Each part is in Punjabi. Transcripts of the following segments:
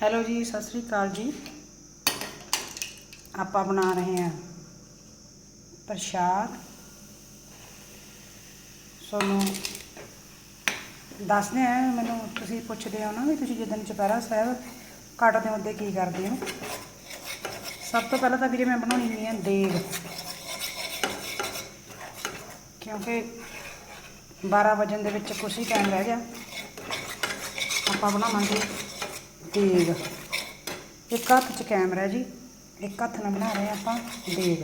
ਹੈਲੋ ਜੀ, ਸਤਿ ਸ੍ਰੀ ਅਕਾਲ ਜੀ। ਆਪਾਂ ਬਣਾ ਰਹੇ ਹਾਂ ਪ੍ਰਸ਼ਾਦ। ਤੁਹਾਨੂੰ ਦੱਸਦੇ ਆ ਮੈਨੂੰ ਤੁਸੀਂ ਪੁੱਛਦੇ ਹੋ ਨਾ ਵੀ ਤੁਸੀਂ ਜਦੋਂ ਚੁਪਹਿਰਾ ਸਾਹਿਬ ਕੱਟਦੇ ਹੋ ਕੀ ਕਰਦੇ ਹੋ? ਸਭ ਤੋਂ ਪਹਿਲਾਂ ਤਾਂ ਵੀਰੇ ਮੈਂ ਬਣਾਉਣੀ ਨਹੀਂ ਹੈ ਦੇਗ। ਕਿਉਂਕਿ 12 ਵਜਣ ਦੇ ਵਿੱਚ ਕੁਛ ਹੀ ਟਾਈਮ ਰਹਿ ਗਿਆ। ਆਪਾਂ ਬਣਾਵਾਂਗੇ ਦੇਗ। ਇੱਕ ਹੱਥ 'ਚ ਕੈਮਰਾ ਜੀ ਇੱਕ ਹੱਥ ਨਾਲ ਬਣਾ ਰਹੇ ਹਾਂ ਆਪਾਂ ਦੇਗ।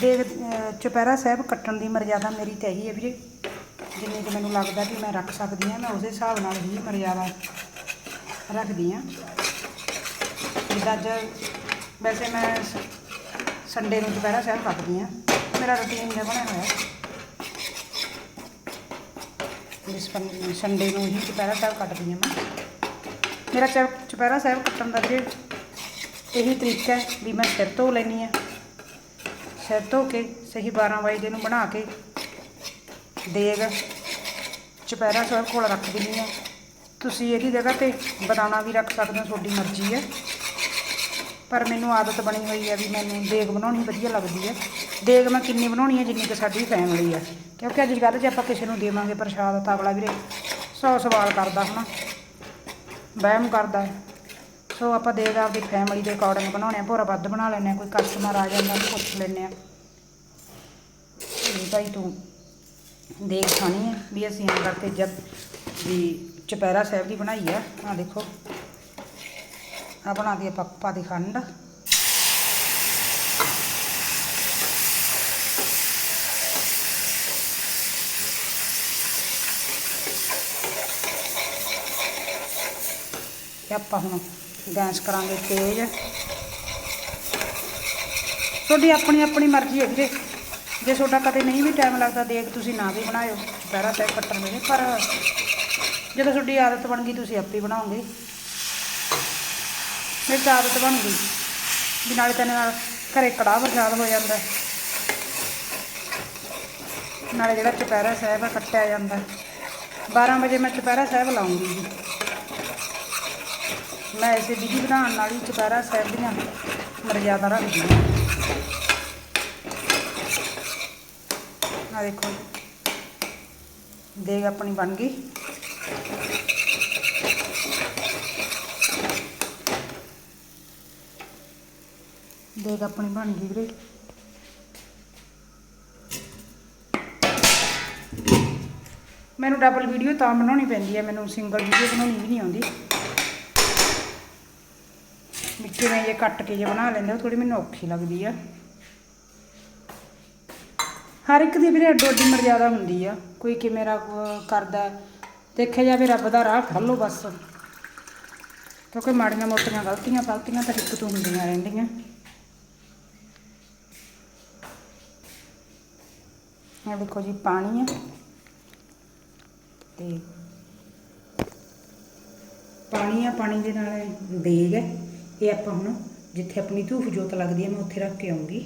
ਦੇਗ ਅਹ, ਚੁਪਹਿਰਾ ਸਾਹਿਬ ਕੱਟਣ ਦੀ ਮਰਜ਼ਾਦਾ ਮੇਰੀ ਤਾਂ ਇਹੀ ਹੈ ਵੀਰੇ। ਜਿੰਨੀ ਕਿ ਮੈਨੂੰ ਲੱਗਦਾ ਕਿ ਮੈਂ ਰੱਖ ਸਕਦੀ ਹਾਂ ਮੈਂ ਉਸੇ ਹਿਸਾਬ ਨਾਲ ਹੀ ਮਰਜ਼ਾਦਾ ਰੱਖਦੀ ਹਾਂ। ਜਿੱਦਾਂ ਅੱਜ ਵੈਸੇ ਮੈਂ ਸੰਡੇ ਨੂੰ ਦੁਪਹਿਰਾ ਸਾਹਿਬ ਕੱਟਦੀ ਹਾਂ। ਮੇਰਾ ਰੁਟੀਨ ਜਿਹਾ ਬਣਿਆ ਹੋਇਆ। ਇਸ ਸੰਡੇ ਨੂੰ ਹੀ ਦੁਪਹਿਰਾ ਸਾਹਿਬ ਕੱਟਦੀ ਹਾਂ ਮੈਂ। ਮੇਰਾ ਚੁ- ਚੁਪਹਿਰਾ ਸਾਹਿਬ ਕੱਟਣ ਦਾ ਜੇ ਇਹੀ ਤਰੀਕਾ ਹੈ ਵੀ ਮੈਂ ਸਿਰ ਧੋ ਲੈਂਦੀ ਹਾਂ। ਸਿਰ ਧੋ ਕੇ ਸਹੀ 12 ਵਜੇ ਦੇ ਨੂੰ ਬਣਾ ਕੇ ਦੇਗ ਚੁਪਹਿਰਾ ਸਾਹਿਬ ਕੋਲ ਰੱਖ ਦਿੰਦੀ ਹਾਂ। ਤੁਸੀਂ ਇਹਦੀ ਜਗ੍ਹਾ ਤੇ ਬਦਾਣਾ ਵੀ ਰੱਖ ਸਕਦੇ ਹੋ, ਤੁਹਾਡੀ ਮਰਜ਼ੀ ਹੈ। ਪਰ ਮੈਨੂੰ ਆਦਤ ਬਣੀ ਹੋਈ ਹੈ ਵੀ ਮੈਨੂੰ ਦੇਗ ਬਣਾਉਣੀ ਵਧੀਆ ਲੱਗਦੀ ਹੈ। ਦੇਗ ਮੈਂ ਕਿੰਨੀ ਬਣਾਉਣੀ ਹੈ, ਜਿੰਨੀ ਕਿ ਸਾਡੀ ਫੈਮਿਲੀ ਹੈ। ਕਿਉਂਕਿ ਅੱਜ ਕੱਲ੍ਹ ਜੇ ਆਪਾਂ ਕਿਸੇ ਨੂੰ ਦੇਵਾਂਗੇ ਪ੍ਰਸ਼ਾਦ ਤਾਂ ਅਗਲਾ ਵੀਰੇ, ਸੌ ਸਵਾਲ ਕਰਦਾ ਹਨਾ ਵਹਿਮ ਕਰਦਾ ਹੈ। ਸੋ ਆਪਾਂ ਦੇਗ ਆਪਦੀ ਫੈਮਿਲੀ ਦੇ ਅਕੋਰਡਿੰਗ ਬਣਾਉਣੇ ਆ, ਭੋਰਾ ਵੱਧ ਬਣਾ ਲੈਂਦੇ ਆ, ਕੋਈ ਕਸਟਮਰ ਆ ਜਾਂਦਾ ਉਹਨੂੰ ਪੁੱਛ ਲੈਂਦੇ ਆ। ਵੀ ਭਾਈ ਤੂੰ ਦੇਖ ਖਾਣੀ ਹੈ ਵੀ ਅਸੀਂ ਐਂ ਕਰਕੇ ਜਦ ਵੀ ਚੁਪਹਿਰਾ ਸਾਹਿਬ ਦੀ ਬਣਾਈ ਆ। ਆ ਦੇਖੋ। ਆ ਬਣਾ ਦੀ ਪੱਪਾ ਦੀ ਖੰਡ। ਤੇ ਆਪਾਂ ਹੁਣ ਗੈਸ ਕਰਾਂਗੇ ਤੇਜ਼ ਤੁਹਾਡੀ ਆਪਣੀ ਆਪਣੀ ਮਰਜ਼ੀ ਹੈ ਵੀਰੇ। ਜੇ ਤੁਹਾਡਾ ਕਦੇ ਨਹੀਂ ਵੀ ਟਾਈਮ ਲੱਗਦਾ, ਦੇਖ ਤੁਸੀਂ ਨਾ ਵੀ ਬਣਾਇਓ। ਦੁਪਹਿਰਾ ਸਾਹਿਬ ਕੱਟਣ ਵੇਲੇ ਪਰ ਜਦੋਂ ਤੁਹਾਡੀ ਆਦਤ ਬਣ ਗਈ, ਤੁਸੀਂ ਆਪੇ ਬਣਾਓਗੇ। ਮੇਰੀ ਤਾਂ ਆਦਤ ਬਣ ਗਈ, ਵੀ ਨਾਲੇ ਤੈਨੂੰ ਨਾਲ ਘਰੇ ਕੜਾਹ ਪ੍ਰਸ਼ਾਦ ਹੋ ਜਾਂਦਾ। ਨਾਲੇ ਜਿਹੜਾ ਚੁਪਹਿਰਾ ਸਾਹਿਬ ਆ, ਕੱਟਿਆ ਜਾਂਦਾ। 12 ਵਜੇ ਮੈਂ ਚੁਪਹਿਰਾ ਸਾਹਿਬ ਲਾਉਂਗੀ। ਜੀ ਮੈਂ ਇਸੇ ਵਿਧੀ ਬਣਾਉਣ ਨਾਲ ਹੀ ਚੁਪਹਿਰਾ ਸਾਹਿਬ ਦੀਆਂ ਮਰਜ਼ਾਦਾ ਰੱਖਦੀ ਹਾਂ। ਆ ਦੇਖੋ ਦੇਗ ਆਪਣੀ ਬਣ ਗਈ। ਦੇਗ ਆਪਣੀ ਬਣ ਗਈ ਵੀਰੇ। ਮੈਨੂੰ ਡਬਲ ਵੀਡੀਓ ਤਾਂ ਬਣਾਉਣੀ ਪੈਂਦੀ ਹੈ, ਮੈਨੂੰ ਸਿੰਗਲ ਵੀਡੀਓ ਬਣਾਉਣੀ ਵੀ ਨਹੀਂ ਆਉਂਦੀ। ਵੀ ਕਿਵੇਂ ਜੇ ਕੱਟ ਕੇ ਜੇ ਬਣਾ ਲੈਂਦੇ ਉਹ ਥੋੜੀ ਮੈਨੂੰ ਔਖੀ ਲੱਗਦੀ ਆ। ਹਰ ਇੱਕ ਦੀ ਵੀਰੇ ਅੱਡੋ ਅੱਡੀ ਮਰਜ਼ਾਦਾ ਹੁੰਦੀ ਆ। ਕੋਈ ਕਿਵੇਂ ਰੱਬ ਕਰਦਾ ਦੇਖਿਆ ਜਾਵੇ ਰੱਬ ਦਾ ਰਾਹ ਫੜ ਬਸ। ਕਿਉਂਕਿ ਮਾੜੀਆਂ ਮੋਟੀਆਂ ਗਲਤੀਆਂ ਫਲਤੀਆਂ ਤਾਂ ਇੱਕ ਤੋਂ ਹੁੰਦੀਆਂ ਰਹਿੰਦੀਆਂ। ਇਹ ਦੇਖੋ ਜੀ ਪਾਣੀ ਆ। ਤੇ ਪਾਣੀ ਆ, ਪਾਣੀ ਦੇ ਨਾਲ ਦੇਗ ਹੈ। ਇਹ ਆਪਾਂ ਹੁਣ ਜਿੱਥੇ ਆਪਣੀ ਧੂਫ ਜੋਤ ਲੱਗਦੀ ਹੈ ਮੈਂ ਉੱਥੇ ਰੱਖ ਕੇ ਆਉਂਗੀ।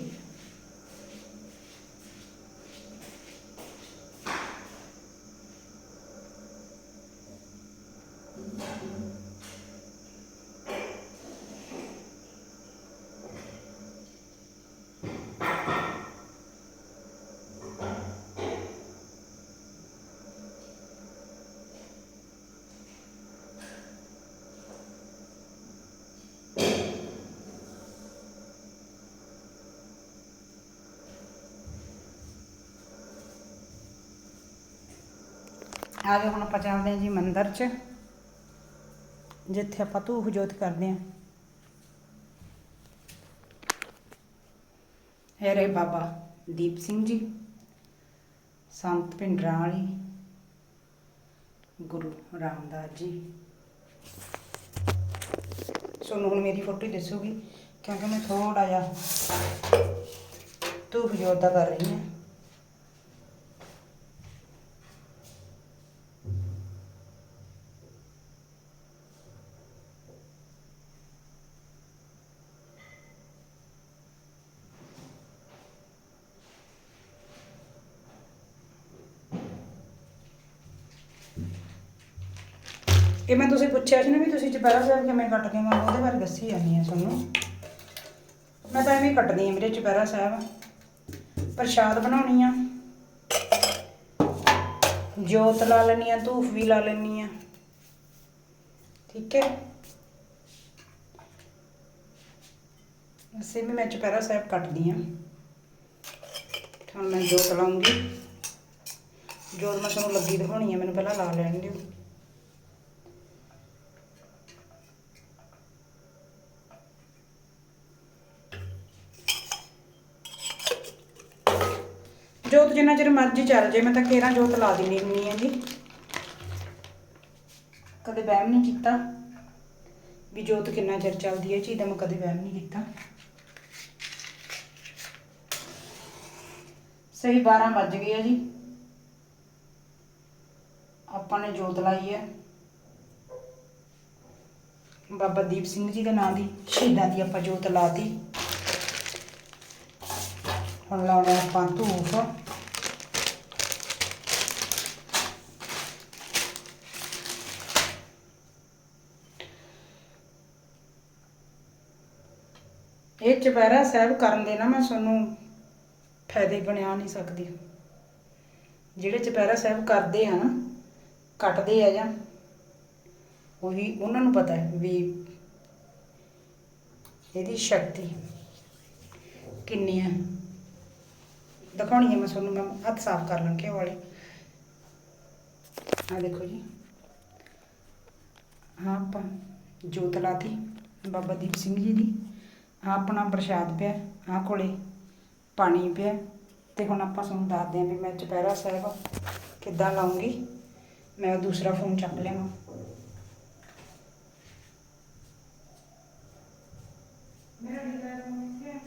ਆ ਜਾਓ ਹੁਣ ਆਪਾਂ ਚੱਲਦੇ ਹਾਂ ਜੀ ਮੰਦਿਰ 'ਚ, ਜਿੱਥੇ ਆਪਾਂ ਧੂਫ ਜੋਤ ਕਰਦੇ ਹਾਂ। ਹੈ ਬਾਬਾ ਦੀਪ ਸਿੰਘ ਜੀ, ਸੰਤ ਪਿੰਡਰਾਂ ਵਾਲੀ, ਗੁਰੂ ਰਾਮਦਾਸ ਜੀ। ਤੁਹਾਨੂੰ ਹੁਣ ਮੇਰੀ ਫੋਟੋ ਹੀ ਦਿਸੂਗੀ, ਕਿਉਂਕਿ ਮੈਂ ਥੋੜਾ ਜਿਹਾ ਧੂਫ ਜੋਤ ਦਾ ਕਰ ਰਹੀ ਹਾਂ। ਇਹ ਮੈਂ ਤੁਸੀਂ ਪੁੱਛਿਆ ਸੀ ਨਾ ਵੀ ਤੁਸੀਂ ਚੁਪਹਿਰਾ ਸਾਹਿਬ ਕਿਵੇਂ ਕੱਟ ਕੇ ਮੈਂ ਉਹਦੇ ਬਾਰੇ ਦੱਸੀ ਜਾਂਦੀ ਆ ਤੁਹਾਨੂੰ। ਮੈਂ ਤਾਂ ਐਵੇਂ ਕੱਟਦੀ ਆ ਮੇਰੇ ਚੁਪਹਿਰਾ ਸਾਹਿਬ। ਪ੍ਰਸ਼ਾਦ ਬਣਾਉਣੀ ਆ। ਜੋਤ ਲਾ ਲੈਣੀ ਆ, ਧੂਫ ਵੀ ਲਾ ਲੈਣੀ ਆ। ਠੀਕ ਹੈ? ਅਸੀਂ ਵੀ ਮੈਂ ਚੁਪਹਿਰਾ ਸਾਹਿਬ ਕੱਟਦੀ ਆ। ਹੁਣ ਮੈਂ ਜੋਤ ਲਾਉਂਗੀ। ਜੋਤ ਮੈਂ ਤੁਹਾਨੂੰ ਲੱਗੀ ਦਿਖਾਉਣੀ ਆ, ਮੈਨੂੰ ਪਹਿਲਾਂ ਲਾ ਲੈਣ ਦਿਓ। ਜੋਤ ਜਿੰਨਾ ਚਿਰ ਮਰਜ਼ੀ ਚੱਲ ਜੇ, ਮੈਂ ਤਾਂ ਕੇਰਾਂ ਜੋਤ ਲਾ ਦਿੰਦੀ ਹੁੰਦੀ ਆ ਕਦੇ ਵਹਿਮ ਨਹੀਂ ਕੀਤਾ ਵੀ ਜੋਤ ਕਿੰਨਾ ਚਿਰ ਚੱਲਦੀ ਹੈ ਚੀਜ਼ ਦਾ ਮੈਂ ਕਦੇ ਵਹਿਮ ਨਹੀਂ ਕੀਤਾ। ਸਹੀ 12 ਵੱਜ ਗਏ ਆ ਜੀ। ਆਪਾਂ ਨੇ ਜੋਤ ਲਾਈ ਹੈ ਬਾਬਾ ਦੀਪ ਸਿੰਘ ਜੀ ਦੇ ਨਾਂ ਦੀ, ਸ਼ਹੀਦਾਂ ਦੀ ਆਪਾਂ ਜੋਤ ਲਾਤੀ। ਹੁਣ ਲਾਉਣਾ ਆਪਾਂ ਧੂਫ ਇਹ ਚੁਪਹਿਰਾ ਸਾਹਿਬ ਕਰਨ ਦੇ ਨਾ ਮੈਂ ਤੁਹਾਨੂੰ ਫਾਇਦੇ ਬਣਾ ਨਹੀਂ ਸਕਦੀ। ਜਿਹੜੇ ਚੁਪਹਿਰਾ ਸਾਹਿਬ ਕਰਦੇ ਆ ਨਾ, ਕੱਟਦੇ ਆ ਜਾਂ ਉਹੀ ਉਹਨਾਂ ਨੂੰ ਪਤਾ ਹੈ ਵੀ ਇਹਦੀ ਸ਼ਕਤੀ ਕਿੰਨੀ ਹੈ। ਦਿਖਾਉਣੀ ਹੈ ਮੈਂ ਤੁਹਾਨੂੰ, ਮੈਂ ਹੱਥ ਸਾਫ਼ ਕਰ ਲਾਂ ਘਿਓ ਵਾਲੇ। ਆ ਦੇਖੋ ਜੀ। ਹਾਂ ਆਪਾਂ ਜੋਤ ਲਾਤੀ, ਬਾਬਾ ਦੀਪ ਸਿੰਘ ਜੀ ਦੀ। ਆਹ ਆਪਣਾ ਪ੍ਰਸ਼ਾਦ ਪਿਆ, ਆਹ ਕੋਲੇ ਪਾਣੀ ਪਿਆ। ਤੇ ਹੁਣ ਆਪਾਂ ਤੁਹਾਨੂੰ ਦੱਸਦੇ ਹਾਂ ਵੀ ਮੈਂ ਚੁਪਹਿਰਾ ਸਾਹਿਬ ਕਿੱਦਾਂ ਲਾਉਂਗੀ। ਮੈਂ ਦੂਸਰਾ ਫੋਨ ਚੱਕ ਲਿਆਵਾਂ ਮੇਰਾ ਢਿੱਲਾ ਫੋਨ ਕਿੱਥੇ ਹੈ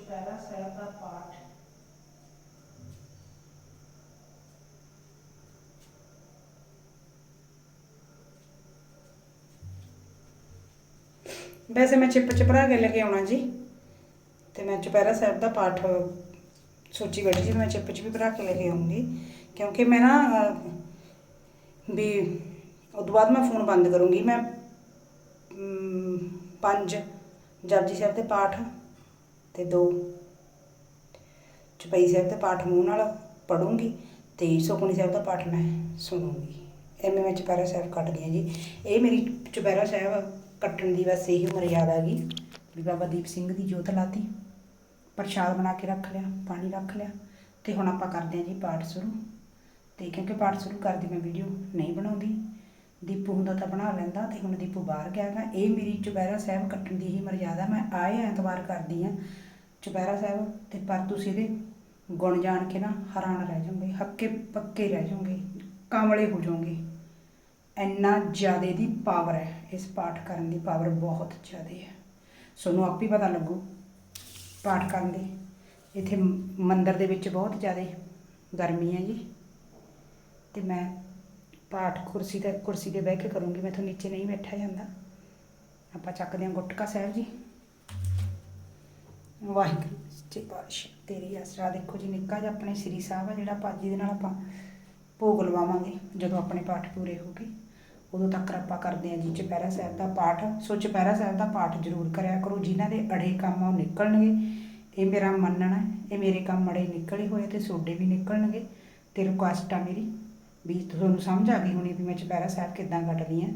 ਚੁਪਹਿਰਾ ਸਾਹਿਬ ਦਾ ਪਾਠ ਵੈਸੇ ਮੈਂ ਚਿੱਪ ਚ ਭਰਾ ਕੇ ਲੈ ਕੇ ਆਉਣਾ ਜੀ ਤੇ ਮੈਂ ਚੁਪਹਿਰਾ ਸਾਹਿਬ ਦਾ ਪਾਠ ਸੋਚੀ ਬੈਠੀ ਜੀ ਮੈਂ ਚਿੱਪ ਚ ਵੀ ਭਰਾ ਕੇ ਲੈ ਕੇ ਆਉਂਗੀ ਕਿਉਂਕਿ ਮੈਂ ਨਾ ਅਹ, ਵੀ ਉਦੋਂ ਬਾਅਦ ਮੈਂ ਫੋਨ ਬੰਦ ਕਰੂੰਗੀ ਮੈਂ ਪੰਜ ਜਪਜੀ ਸਾਹਿਬ ਦੇ ਪਾਠ ਤੇ ਦੋ। ਚੁਪਈ ਸਾਹਿਬ ਦਾ ਪਾਠ ਮੂੰਹ ਨਾਲ ਪੜੂੰਗੀ ਤੇ ਸੁਖਮਨੀ ਸਾਹਿਬ ਦਾ ਪਾਠ ਮੈਂ ਸੁਣੂੰਗੀ। ਐਵੇਂ ਮੈਂ ਚੁਪਹਿਰਾ ਸਾਹਿਬ ਕੱਟਦੀ ਹਾਂ ਜੀ। ਇਹ ਮੇਰੀ ਚੁਪਹਿਰਾ ਸਾਹਿਬ ਕੱਟਣ ਦੀ ਬਸ ਇਹੀ ਮਰਿਆਦਾ ਗਈ ਵੀ ਬਾਬਾ ਦੀਪ ਸਿੰਘ ਦੀ ਜੋਤ ਲਾਤੀ, ਪ੍ਰਸ਼ਾਦ ਬਣਾ ਕੇ ਰੱਖ ਲਿਆ, ਪਾਣੀ ਰੱਖ ਲਿਆ ਤੇ ਹੁਣ ਆਪਾਂ ਕਰਦੇ ਹਾਂ ਜੀ ਪਾਠ ਸ਼ੁਰੂ। ਤੇ ਕਿਉਂਕਿ ਪਾਠ ਸ਼ੁਰੂ ਕਰਦੀ ਮੈਂ ਵੀਡੀਓ ਨਹੀਂ ਬਣਾਉਂਦੀ ਦੀਪੂ ਹੁੰਦਾ ਤਾਂ ਬਣਾ ਲੈਂਦਾ ਤੇ ਹੁਣ ਦੀਪੂ ਬਾਹਰ ਗਿਆ ਗਾ ਇਹ ਮੇਰੀ ਚੁਪਹਿਰਾ ਸਾਹਿਬ ਕੱਟਣ ਦੀ ਹੀ ਮਰਿਆਦਾ ਮੈਂ ਆਏ ਐਤਵਾਰ ਕਰਦੀ ਆ ਚੁਪਹਿਰਾ ਸਾਹਿਬ ਤੇ ਪਰ ਤੁਸੀਂ ਇਹਦੇ ਗੁਣ ਜਾਣ ਕੇ ਨਾ ਹੈਰਾਨ ਰਹਿ ਜਾਓਗੇ, ਹੱਕੇ ਪੱਕੇ ਰਹਿ ਜਾਓਗੇ ਕਾਮਲੇ ਹੋ ਜਾਓਗੇ। ਇੰਨਾ ਜ਼ਿਆਦਾ ਦੀ ਪਾਵਰ ਹੈ, ਇਸ ਪਾਠ ਕਰਨ ਦੀ ਪਾਵਰ ਬਹੁਤ ਜ਼ਿਆਦਾ ਹੈ। ਤੁਹਾਨੂੰ ਆਪ ਹੀ ਪਤਾ ਲੱਗੂ ਪਾਠ ਕਰਨ ਦੀ। ਇੱਥੇ ਮੰਦਰ ਦੇ ਵਿੱਚ ਬਹੁਤ ਜ਼ਿਆਦਾ ਗਰਮੀ ਹੈ ਜੀ। ਤੇ ਮੈਂ ਪਾਠ ਕੁਰਸੀ ਤੇ ਕੁਰਸੀ ਤੇ ਬਹਿ ਕੇ ਕਰੂੰਗੀ ਮੈਥੋਂ ਨੀਚੇ ਨਹੀਂ ਬੈਠਾ ਜਾਂਦਾ। ਆਪਾਂ ਚੱਕਦੇ ਹਾਂ ਗੁਟਕਾ ਸਾਹਿਬ ਜੀ। ਵਾਹਿਗੁਰੂ ਜੀ ਪਾਤਸ਼ਾਹ, ਤੇਰੀ ਆਸਰਾ ਦੇਖੋ ਜੀ, ਨਿੱਕਾ ਜਿਹਾ ਆਪਣੇ ਸ੍ਰੀ ਸਾਹਿਬ ਆ, ਜਿਹੜਾ ਆਪਾਂ ਜਿਹਦੇ ਨਾਲ ਆਪਾਂ ਭੋਗ ਲਵਾਵਾਂਗੇ, ਜਦੋਂ ਆਪਣੇ ਪਾਠ ਪੂਰੇ ਹੋ ਗਏ। ਉਦੋਂ ਤੱਕ ਆਪਾਂ ਕਰਦੇ ਹਾਂ ਜੀ, ਚੁਪਹਿਰਾ ਸਾਹਿਬ ਦਾ ਪਾਠ। ਸੋ ਚੁਪਹਿਰਾ ਸਾਹਿਬ ਦਾ ਪਾਠ ਜ਼ਰੂਰ ਕਰਿਆ ਕਰੋ, ਜਿਨ੍ਹਾਂ ਦੇ ਅੜੇ ਕੰਮ ਆ ਉਹ ਨਿਕਲਣਗੇ, ਇਹ ਮੇਰਾ ਮੰਨਣਾ ਹੈ, ਇਹ ਮੇਰੇ ਕੰਮ ਅੜੇ ਨਿਕਲੇ ਹੋਏ ਤੇ ਤੁਹਾਡੇ ਵੀ ਨਿਕਲਣਗੇ। ਤੇ ਰਿਕੁਐਸਟ ਆ ਮੇਰੀ ਵੀ ਤੁਹਾਨੂੰ ਸਮਝ ਆ ਗਈ ਹੋਣੀ ਵੀ ਮੈਂ ਚੁਪਹਿਰਾ ਸਾਹਿਬ ਕਿੱਦਾਂ ਕੱਟਦੀ ਆ।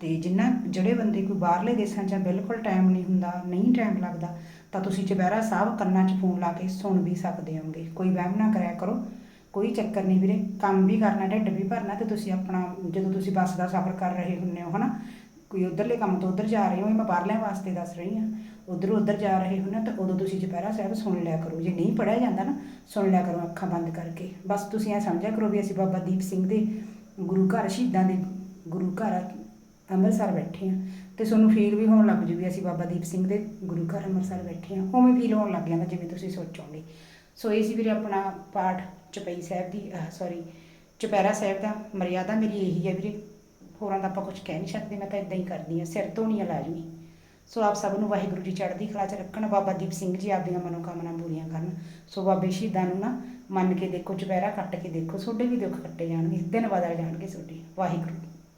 ਤੇ ਜਿੰਨਾ ਜਿਹੜੇ ਬੰਦੇ ਕੋਈ ਬਾਹਰਲੇ ਦੇਸ਼ਾਂ 'ਚ ਬਿਲਕੁਲ ਟਾਈਮ ਨਹੀਂ ਹੁੰਦਾ, ਨਹੀਂ ਟਾਈਮ ਲੱਗਦਾ, ਤਾਂ ਤੁਸੀਂ ਚੁਪਹਿਰਾ ਸਾਹਿਬ ਕੰਨਾਂ 'ਚ ਫੋਨ ਲਾ ਕੇ ਸੁਣ ਵੀ ਸਕਦੇ ਹੋਗੇ ਕੋਈ ਵਹਿਮ ਨਾ ਕਰਿਆ ਕਰੋ, ਕੋਈ ਚੱਕਰ ਨਹੀਂ ਵੀਰੇ। ਕੰਮ ਵੀ ਕਰਨਾ, ਢਿੱਡ ਵੀ ਭਰਨਾ ਤੇ ਤੁਸੀਂ ਆਪਣਾ, ਜਦੋਂ ਤੁਸੀਂ ਬੱਸ ਦਾ ਸਫ਼ਰ ਕਰ ਰਹੇ ਹੁੰਦੇ ਹੋ, ਹਨਾ? ਕੋਈ ਉਧਰਲੇ ਕੰਮ ਤੋਂ ਉਧਰ ਜਾ ਰਹੇ ਹੋ, ਇਹ ਮੈਂ ਬਾਹਰਲਿਆਂ ਵਾਸਤੇ ਦੱਸ ਰਹੀ ਹਾਂ ਉਧਰ ਉਧਰ ਜਾ ਰਹੇ ਹੋ ਨਾ, ਤਾਂ ਉਦੋਂ ਤੁਸੀਂ ਚੁਪਹਿਰਾ ਸਾਹਿਬ ਸੁਣ ਲਿਆ ਕਰੋ। ਜੇ ਨਹੀਂ ਪੜਿਆ ਜਾਂਦਾ ਨਾ, ਸੁਣ ਲਿਆ ਕਰੋ ਅੱਖਾਂ ਬੰਦ ਕਰਕੇ। ਬਸ ਤੁਸੀਂ ਇਹ ਸਮਝਿਆ ਕਰੋ ਵੀ ਅਸੀਂ ਬਾਬਾ ਦੀਪ ਸਿੰਘ ਦੇ ਗੁਰੂ ਘਰ, ਸ਼ਹੀਦਾਂ ਦੇ ਗੁਰੂ ਘਰ ਅੰਮ੍ਰਿਤਸਰ ਬੈਠੇ ਆ ਤੇ ਤੁਹਾਨੂੰ ਫੀਲ ਵੀ ਹੋਣ ਲੱਗ ਜੂ ਵੀ ਅਸੀਂ ਬਾਬਾ ਦੀਪ ਸਿੰਘ ਦੇ ਗੁਰੂ ਘਰ, ਅੰਮ੍ਰਿਤਸਰ ਬੈਠੇ ਆ ਉਵੇਂ ਫੀਲ ਹੋਣ ਲੱਗ ਜਾਂਦਾ ਜਿਵੇਂ ਤੁਸੀਂ ਸੋਚੋਗੇ। ਸੋ ਇਹ ਸੀ ਵੀਰੇ ਆਪਣਾ ਪਾਠ ਚੁਪਈ ਸਾਹਿਬ ਦੀ ਸੌਰੀ ਚੁਪਹਿਰਾ ਸਾਹਿਬ ਦਾ ਮਰਿਆਦਾ ਮੇਰੀ ਇਹੀ ਹੈ ਵੀਰੇ। ਹੋਰਾਂ ਦਾ ਆਪਾਂ ਕੁਝ ਕਹਿ ਨਹੀਂ ਸਕਦੇ, ਮੈਂ ਤਾਂ ਇਦਾਂ ਹੀ ਕਰਦੀ ਆ ਸਿਰ ਧੋਣੀ ਆ ਲਾਜ਼ਮੀ ਸੋ ਆਪ ਸਭ ਨੂੰ ਵਾਹਿਗੁਰੂ ਜੀ ਚੜ੍ਹਦੀ ਕਲਾ 'ਚ ਰੱਖਣ, ਬਾਬਾ ਦੀਪ ਸਿੰਘ ਜੀ ਆਪਦੀਆਂ ਮਨੋਕਾਮਨਾ ਪੂਰੀਆਂ ਕਰਨ। ਸੋ ਬਾਬੇ ਸ਼ਹੀਦਾਂ ਨੂੰ ਨਾ ਮੰਨ ਕੇ ਦੇਖੋ, ਚੁਪਹਿਰਾ ਕੱਟ ਕੇ ਦੇਖੋ ਤੁਹਾਡੇ ਵੀ ਦੁੱਖ ਕੱਟੇ ਜਾਣਗੇ, ਦਿਨ ਬਦਲ ਜਾਣਗੇ ਤੁਹਾਡੇ ਵਾਹਿਗੁਰੂ।